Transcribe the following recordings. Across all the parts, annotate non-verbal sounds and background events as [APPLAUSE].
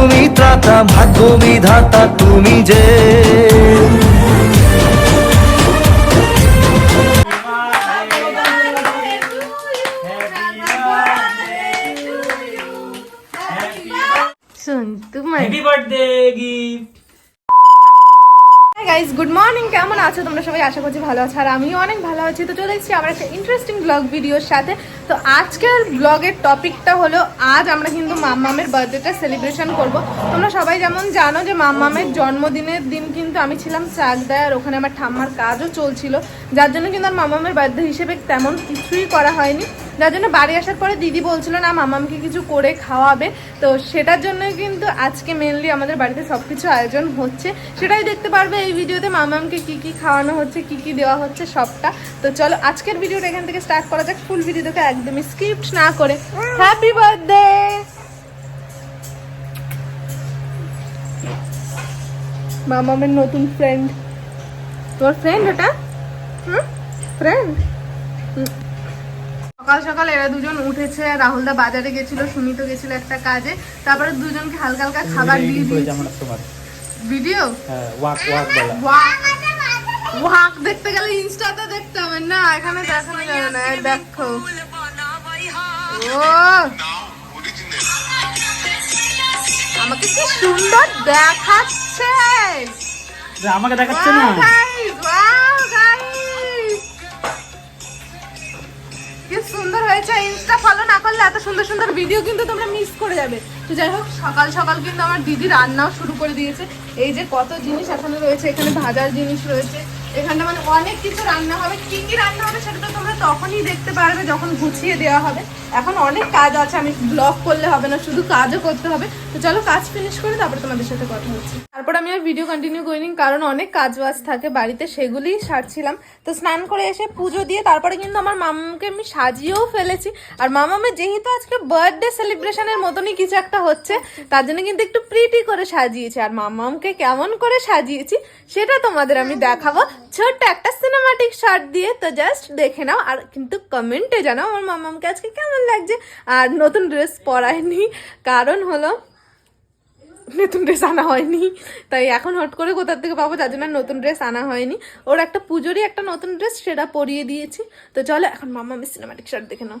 তুমি ত্রাতা ভাগ্য বিধাতা তুমি যে। গুড মর্নিং কেমন আছো? তোমরা সবাই আশা করছি ভালো আছো, আর আমিও অনেক ভালো আছি। তো চলে এসেছি আবার একটা ইন্টারেস্টিং ব্লগ ভিডিওর সাথে। তো আজকের ব্লগের টপিকটা হলো, আজ আমরা কিন্তু মাম্মামের বার্থডেটা সেলিব্রেশন করব। তোমরা সবাই যেমন জানো যে মাম্মামের জন্মদিনের দিন কিন্তু আমি ছিলাম চাকদায়, আর ওখানে আমার ঠাম্মার কাজও চলছিল। যার জন্য কিন্তু আর মাম্মামের বার্থডে হিসেবে তেমন কিছুই করা হয়নি। যার জন্য বাড়ি আসার পরে দিদি বলছিল, না, মামামকে কিছু করে খাওয়াবে। তো সেটার জন্য কিন্তু আজকে মেনলি আমাদের বাড়িতে সব কিছু আয়োজন হচ্ছে। সেটাই দেখতে পারবে এই ভিডিওতে মামামকে কি কি খাওয়ানো হচ্ছে, কি কি দেওয়া হচ্ছে, সবটা। তো চলো, আজকের ভিডিওটা এখান থেকে স্টার্ট করা যাক। ফুল ভিডিওটাকে একদমই স্কিপ্ট না করে। হ্যাপি বার্থডে মামামের নতুন ফ্রেন্ড তোর ফ্রেন্ড ওটা? হুম? ফ্রেন্ড সকাল সকাল এরা দুজন উঠেছে রাহুলদা বাজারে গেছিল সুমিত গেছিল একটা কাজে। তারপরে দুজনকে হালকা হালকা খাবার দিয়ে দিয়েছি। ভিডিও হ্যাঁ ওয়াক ওয়াক ওয়াক। ওয়াক দেখতে গেলে ইনস্টাতে দেখতে হবে। না এখানে দেখানো যাবে না দেখো। ও! আমাকে কি সুন্দর দেখাচ্ছে। আমাকে দেখাচ্ছে না? সুন্দর হয়েছে ইনস্টা ফলো না করলে এত সুন্দর সুন্দর ভিডিও কিন্তু তোমরা মিস করে যাবে। তো যাই হোক, সকাল সকাল কিন্তু আমার দিদি রান্নাও শুরু করে দিয়েছে। এই যে কত জিনিস এখানে রয়েছে, এখানে ভাজার জিনিস রয়েছে। এখানটা মানে অনেক কিছু রান্না হবে। কি কি রান্না হবে সেটা তো তোমরা তখনই দেখতে পারবে যখন গুছিয়ে দেওয়া হবে। এখন অনেক কাজ আছে, আমি ব্লগ করলে হবে না, শুধু কাজও করতে হবে। তো চলো কাজ ফিনিশ করে তারপরে তোমাদের সাথে কথা হচ্ছে। তারপর আমি আর ভিডিও কন্টিনিউ করিনি, কারণ অনেক কাজ বাজ থাকে, বাড়িতে সেগুলিই সারছিলাম। তো স্নান করে এসে পুজো দিয়ে তারপরে কিন্তু আমার মামাকে আমি সাজিয়েও ফেলেছি। আর মামামের যেহেতু আজকে বার্থডে সেলিব্রেশনের মতনই কিছু একটা হচ্ছে, তার জন্য কিন্তু একটু প্রিটি করে সাজিয়েছি। আর মামামকে কেমন করে সাজিয়েছি, সেটা তোমাদের আমি দেখাবো। ছোট্ট একটা সিনেমাটিক শট দিয়ে তো জাস্ট দেখে নাও, আর কিন্তু কমেন্টে জানাও আমার মামামকে আজকে কেমন লাগছে। আর নতুন ড্রেস পরায়নি, কারণ হলো নতুন ড্রেস আনা হয়নি, তাই এখন হট করে কোথার থেকে পাবো যার জন্য নতুন ড্রেস আনা হয়নি। ওর একটা পুজোরই একটা নতুন ড্রেস সেটা পরিয়ে দিয়েছি। তো চলো এখন মামা আমি সিনেমাটিক শট দেখে নাও।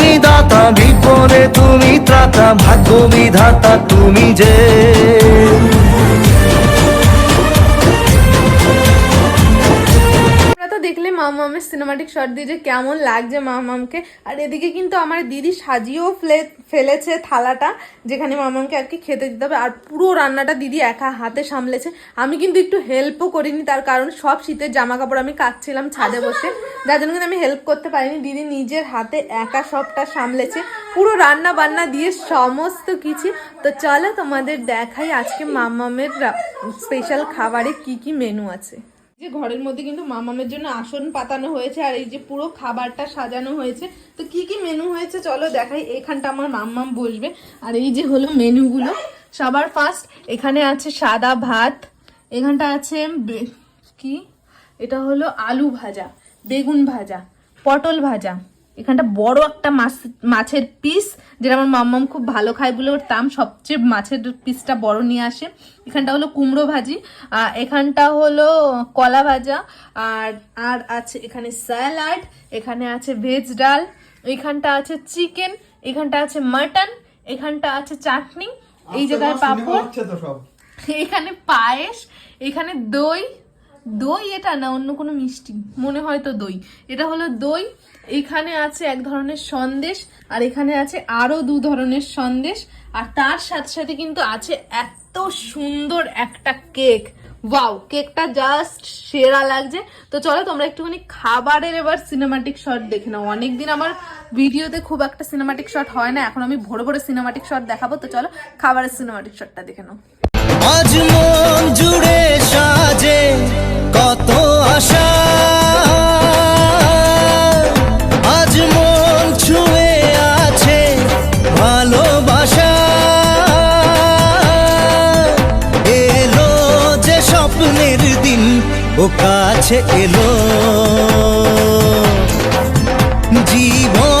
দাতা বিপদে তুমি ত্রাতা ভাগ্য বিধাতা তুমি যে। মামামের সিনেমাটিক শট দিয়ে যে কেমন লাগছে মামামকে। আর এদিকে কিন্তু আমার দিদি সাজিয়েও ফেলে, ফেলেছে থালাটা, যেখানে মামামকে আর কি খেতে দিতে হবে। আর পুরো রান্নাটা দিদি একা হাতে সামলেছে। আমি কিন্তু একটু হেল্পও করিনি, তার কারণ সব শীতের জামা কাপড় আমি কাচ্ছিলাম ছাদে বসে। যার জন্য কিন্তু আমি হেল্প করতে পারিনি। দিদি নিজের হাতে একা সবটা সামলেছে। পুরো রান্না বান্না দিয়ে সমস্ত কিছু। তো চলো তোমাদের দেখাই আজকে মামামের স্পেশাল খাবারে কি কি মেনু আছে। যে ঘরের মধ্যে কিন্তু মামামের জন্য আসন পাতানো হয়েছে আর এই যে পুরো খাবারটা সাজানো হয়েছে। তো কি কি মেনু হয়েছে চলো দেখাই এখানটা আমার মাম্মাম বসবে আর এই যে হলো মেনুগুলো সবার ফার্স্ট এখানে আছে সাদা ভাত, এখানটা আছে কি? এটা হলো আলু ভাজা, বেগুন ভাজা, পটল ভাজা। এখানটা বড় একটা মাছ মাছের পিস যেটা আমার মাম্মাম খুব ভালো খায় বলে ওর তাম সবচেয়ে মাছের পিসটা বড় নিয়ে আসে। এখানটা হলো কুমড়ো ভাজি আর এখানটা হলো কলা ভাজা আর আর আছে এখানে স্যালাড এখানে আছে ভেজ ডাল এখানটা আছে চিকেন এখানটা আছে মাটন এখানটা আছে চাটনি এই জায়গায় পাপড় এখানে পায়েস এখানে দই দই এটা না, অন্য কোনো মিষ্টি? মনে হয় তো দই। এটা হলো দই। এখানে আছে এক ধরনের সন্দেশ, আর এখানে আছে আরও দু ধরনের সন্দেশ, আর তার সাথে সাথে কিন্তু আছে এত সুন্দর একটা কেক। ওয়াও, কেকটা জাস্ট সেরা লাগছে। তো চলো, তোমরা একটুখানি খাবারের এবার সিনেমাটিক শট দেখে নাও। অনেকদিন আমার ভিডিওতে খুব একটা সিনেমাটিক শট হয় না, এখন আমি ভোরে ভোরে সিনেমাটিক শট দেখাবো। তো চলো, খাবারের সিনেমাটিক শটটা দেখে নাও। আজ মন জুড়ে সাজে। কত আশা। আজ মন ছুঁয়ে আছে ভালোবাসা। এলো যে স্বপ্নের দিন, ও কাছে এলো। জীবন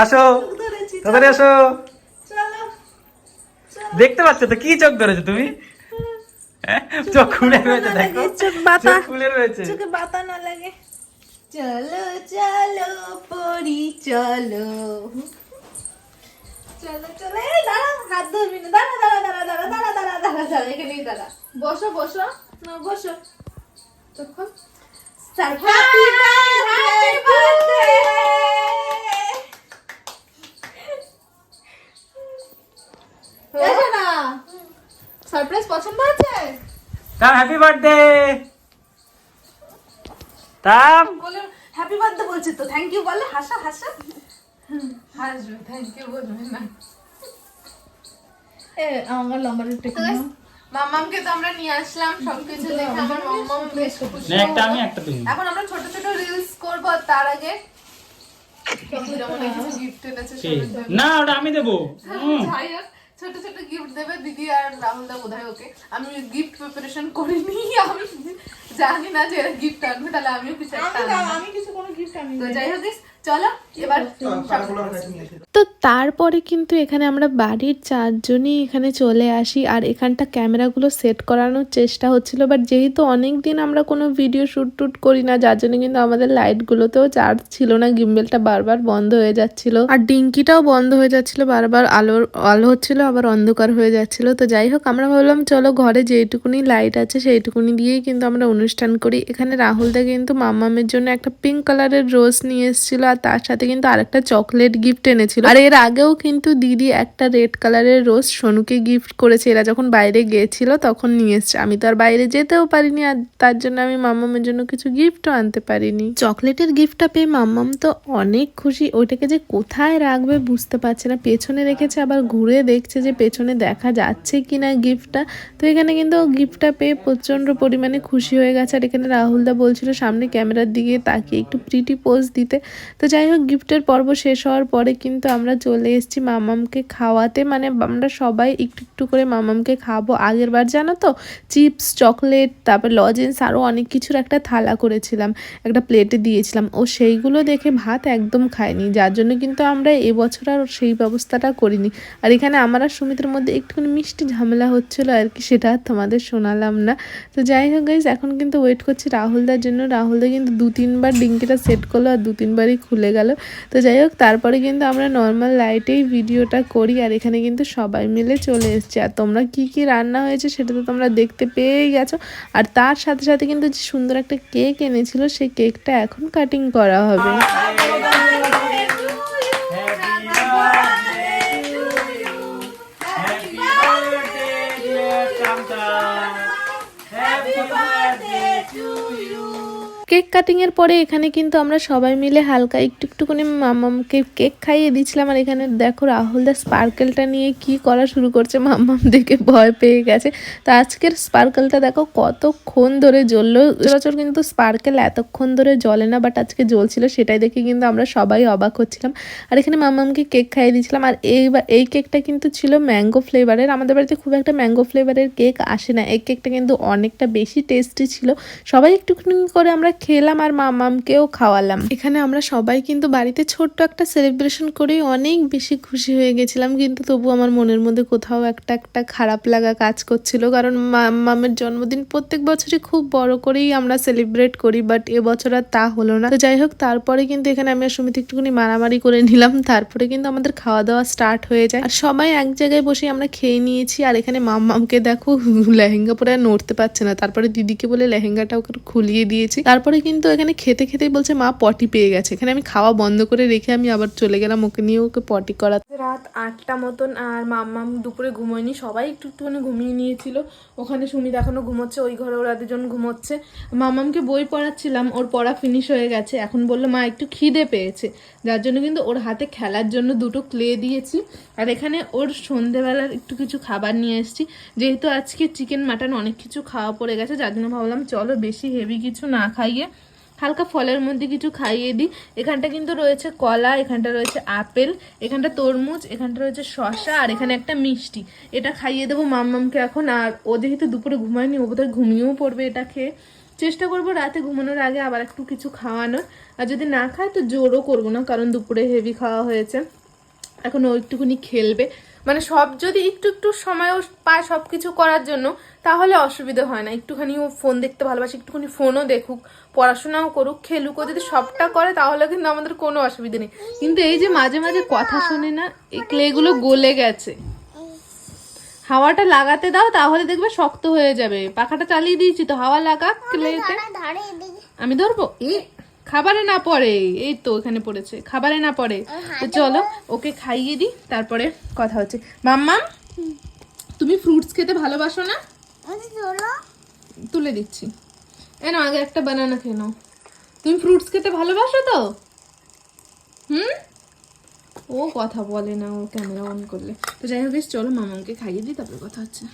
আসো তাড়াতাড়ি আসো চলো দেখতে পাচ্ছ তো কি চোখ ধরেছো তুমি হ্যাঁ? চোখ খুলে রয়েছে দেখো চোখ বাতা। খুলে রয়েছে চোখে বাতা না লাগে চলো চলো পরি চলো চলো চলো এই দাঁড়া হাত ধরবি না দাঁড়া দাঁড়া দাঁড়া দাঁড়া দাঁড়া দাঁড়া দাঁড়া দাঁড়া এখানেই দাঁড়া বসো বসো না বসো তখন হ্যাপি বার্থডে এসো না সারপ্রাইজ পছন্দ হয়েছে? তাম হ্যাপি বার্থডে তাম বলে হ্যাপি বার্থডে বলছি তো থ্যাংক ইউ বলে হাসা হাসা। হাসবে থ্যাংক ইউ বলবে না। এ আমার লম্বা রুটে মাম্মামকে তো আমরা নিয়ে আসলাম সবকিছু দেখে আমার মাম্মাম বেশ খুশি না একটা আমি একটা তুমি। এখন আমরা ছোট ছোট রিলস করব তার আগে। না ওটা আমি দেবো। [LAUGHS] যাই হোক, ছোট ছোট গিফট দেবে দিদি আর রাহুল দা বোধহয় ওকে। আমি গিফট প্রিপারেশন করিনি আমি জানি না যে এরা গিফট আনবে তাহলে আমিও কিছু একটা আমি কিছু কোনো গিফট আনি তো যাই হোক চলো এবার নিয়ে এসে তো তারপরে কিন্তু এখানে আমরা বাড়ির চারজনই এখানে চলে আসি আর এখানটা ক্যামেরাগুলো সেট করানোর চেষ্টা হচ্ছিল বাট যেহেতু অনেক দিন আমরা কোনো ভিডিও শ্যুট টুট করি না যার জন্য কিন্তু আমাদের লাইটগুলোতেও চার্জ ছিল না গিম্বেলটা বারবার বন্ধ হয়ে যাচ্ছিল। আর ডিঙ্কিটাও বন্ধ হয়ে যাচ্ছিল বারবার আলোর আলো হচ্ছিল আবার অন্ধকার হয়ে যাচ্ছিল। তো যাই হোক আমরা ভাবলাম চলো ঘরে যেইটুকুনি লাইট আছে সেইটুকুনি দিয়েই কিন্তু আমরা অনুষ্ঠান করি। এখানে রাহুলদা কিন্তু মাম্মামের জন্য একটা পিঙ্ক কালারের রোজ নিয়ে এসেছিল আর তার সাথে কিন্তু আরেকটা চকলেট গিফট এনেছিল। আর এর আগেও কিন্তু দিদি একটা রেড কালারের রোজ সোনুকে গিফট করেছে। এরা যখন বাইরে গিয়েছিল তখন নিয়ে এসছে। আমি তো আর বাইরে যেতেও পারিনি আর তার জন্য আমি মাম্মামের জন্য কিছু গিফটও আনতে পারিনি। চকলেটের গিফটটা পেয়ে মাম্মাম তো অনেক খুশি। ওইটাকে যে কোথায় রাখবে বুঝতে পারছে না। পেছনে রেখেছে, আবার ঘুরে দেখছে যে পেছনে দেখা যাচ্ছে কিনা গিফটটা তো এখানে কিন্তু গিফটটা পেয়ে প্রচণ্ড পরিমাণে খুশি হয়ে গেছে। আর এখানে রাহুলদা বলছিল, সামনে ক্যামেরার দিকে তাকিয়ে একটু প্রিটি পোজ দিতে। তো যাই হোক, গিফটের পর্ব শেষ হওয়ার পরে কিন্তু আমরা চলে এসেছি মামামকে খাওয়াতে। মানে আমরা সবাই একটু একটু করে মামামকে খাব। আগের বার জানো তো, চিপস, চকলেট, তারপর লজেন্স আরও অনেক কিছুর একটা থালা করেছিলাম, একটা প্লেটে দিয়েছিলাম। ও সেইগুলো দেখে ভাত একদম খায়নি। যার জন্য কিন্তু আমরা এবছর আর সেই ব্যবস্থাটা করিনি। আর এখানে আমার আর সুমিতের মধ্যে একটুখানি মিষ্টি ঝামেলা হচ্ছিল আর কি, সেটা তোমাদের শোনালাম না। তো যাই হোক গাইজ এখন কিন্তু ওয়েট করছি রাহুলদার জন্য। রাহুলদা কিন্তু দু তিনবার ডিঙ্কিটা সেট করল আর দু তিনবারই খুলে গেল। তো যাই হোক, তারপরে কিন্তু আমরা নর্মাল লাইটেই ভিডিওটা করি আর এখানে কিন্তু সবাই মিলে চলে এসছে। আর তোমরা কী কী রান্না হয়েছে সেটা তো তোমরা দেখতে পেয়েই গেছো। আর তার সাথে সাথে কিন্তু যে সুন্দর একটা কেক এনেছিল, সেই কেকটা এখন কাটিং করা হবে। Happy birthday to you. Cake cutting এর পরে এখানে কিন্তু আমরা সবাই মিলে হালকা একটু একটু করে মাম্মামকে কেক খাইয়ে দিচ্ছিলাম। আর এখানে দেখো রাহুল দা স্পার্কেলটা নিয়ে কি করা শুরু করছে। মাম্মাম দেখে ভয় পেয়ে গেছে। তো আজকের স্পার্কেলটা দেখো কতক্ষণ ধরে জ্বললো। সচরাচর কিন্তু স্পার্কেল এতক্ষণ ধরে জ্বলে না বাট আজকে জ্বলছিল সেটাই দেখে কিন্তু আমরা সবাই অবাক হচ্ছিলাম। আর এখানে মাম্মামকে কেক খাইয়ে দিয়েছিলাম আর এই এই কেকটা কিন্তু ছিল ম্যাঙ্গো ফ্লেভারের আমাদের বাড়িতে খুব একটা ম্যাঙ্গো ফ্লেভারের কেক আসে না। এই কেকটা কিন্তু অনেকটা বেশি টেস্টি ছিল। সবাই একটুখানি করে আমরা খেলাম আর মামামকেও খাওয়ালাম। এখানে আমরা সবাই কিন্তু বাড়িতে ছোট্ট একটা সেলিব্রেশন করে অনেক বেশি খুশি হয়ে গেছিলাম, কিন্তু তবু আমার মনের মধ্যে কোথাও একটা একটা খারাপ লাগা কাজ করছিল। কারণ মামের জন্মদিন প্রত্যেক বছরই খুব বড় করেই আমরা সেলিব্রেট করি বাট এবছর আর তা হলো না। তো যাই হোক, তারপরে কিন্তু এখানে আমি আর সুমিত একটুখানি মারামারি করে নিলাম, তারপরে কিন্তু আমাদের খাওয়া দাওয়া স্টার্ট হয়ে যায়। আর সবাই এক জায়গায় বসে আমরা খেয়ে নিয়েছি, আর এখানে মাম্মামকে দেখো লেহেঙ্গা পরে আর নড়তে পারছে না। তারপরে দিদিকে বলে লেহেঙ্গাটা ওকে খুলিয়ে দিয়েছি। তারপরে কিন্তু এখানে খেতে খেতেই বলছে, মা, পটি পেয়ে গেছে। এখানে আমি খাওয়া বন্ধ করে রেখে আমি আবার চলে গেলাম, ওকে নিয়ে ওকে পটি করাতে রাত আটটা মতন আর মাম্মাম দুপুরে ঘুমোয়নি, সবাই একটু একটুখানি ঘুমিয়ে নিয়েছিল। ওখানে সুমিত এখনও ঘুমোচ্ছে, ওই ঘরে ওরা দুজন ঘুমোচ্ছে। মামামকে বই পড়াচ্ছিলাম, ওর পড়া ফিনিশ হয়ে গেছে। এখন বলল, মা, একটু খিদে পেয়েছে। যার জন্য কিন্তু ওর হাতে খেলার জন্য দুটো ক্লে দিয়েছি। আর এখানে ওর সন্ধেবেলার একটু কিছু খাবার নিয়ে এসেছি। যেহেতু আজকে চিকেন মাটন অনেক কিছু খাওয়া পড়ে গেছে, যার জন্য ভাবলাম, চলো বেশি হেভি কিছু না খাইয়ে হালকা ফলের মধ্যে কিছু খাইয়ে দিই। এখানটা কিন্তু রয়েছে কলা, এখানটা রয়েছে আপেল, এখানটা তরমুজ, এখানটা রয়েছে শসা আর এখানে একটা মিষ্টি। এটা খাইয়ে দেবো মাম্মামকে এখন আর ও যেহেতু দুপুরে ঘুমায়নি, ও বোধহয় ঘুমিয়েও পড়বে এটা খেয়ে। চেষ্টা করব রাতে ঘুমানোর আগে আবার একটু কিছু খাওয়ানোর। আর যদি না খায় তো জোরও করব না, কারণ দুপুরে হেভি খাওয়া হয়েছে। এখন ও একটুখানি খেলবে। মানে সব যদি একটু একটু সময়ও পায় সব কিছু করার জন্য তাহলে অসুবিধা হয় না। একটুখানি ও ফোন দেখতে ভালোবাসে একটুখানি ফোনও দেখুক পড়াশোনাও করুক খেলুক ও যদি সবটা করে তাহলে কিন্তু আমাদের কোনো অসুবিধা নেই। কিন্তু এই যে মাঝে মাঝে কথা শোনে না এই ক্লেগুলো গলে গেছে। হাওয়াটা লাগাতে দাও তাহলে দেখবে শক্ত হয়ে যাবে। পাখাটা চালিয়ে দিয়েছি তো হাওয়া লাগাক ক্লেতে। আমি ধরবো? খাবারে না পড়ে এই তো এখানে পড়েছে খাবারে না পড়ে। তো চলো ওকে খাইয়ে দিই তারপরে কথা হচ্ছে। মাম্মাম তুমি ফ্রুটস খেতে ভালোবাসো না? তুলে। দিচ্ছি। এনো আগে একটা বানানা খেয়ে নাও। তুমি ফ্রুটস খেতে ভালোবাসো তো? হুম? ও কথা বলে না ও ক্যামেরা অন করলে। তো যাই হোক চলো মামাকে খাইয়ে দিই তারপরে কথা হচ্ছে।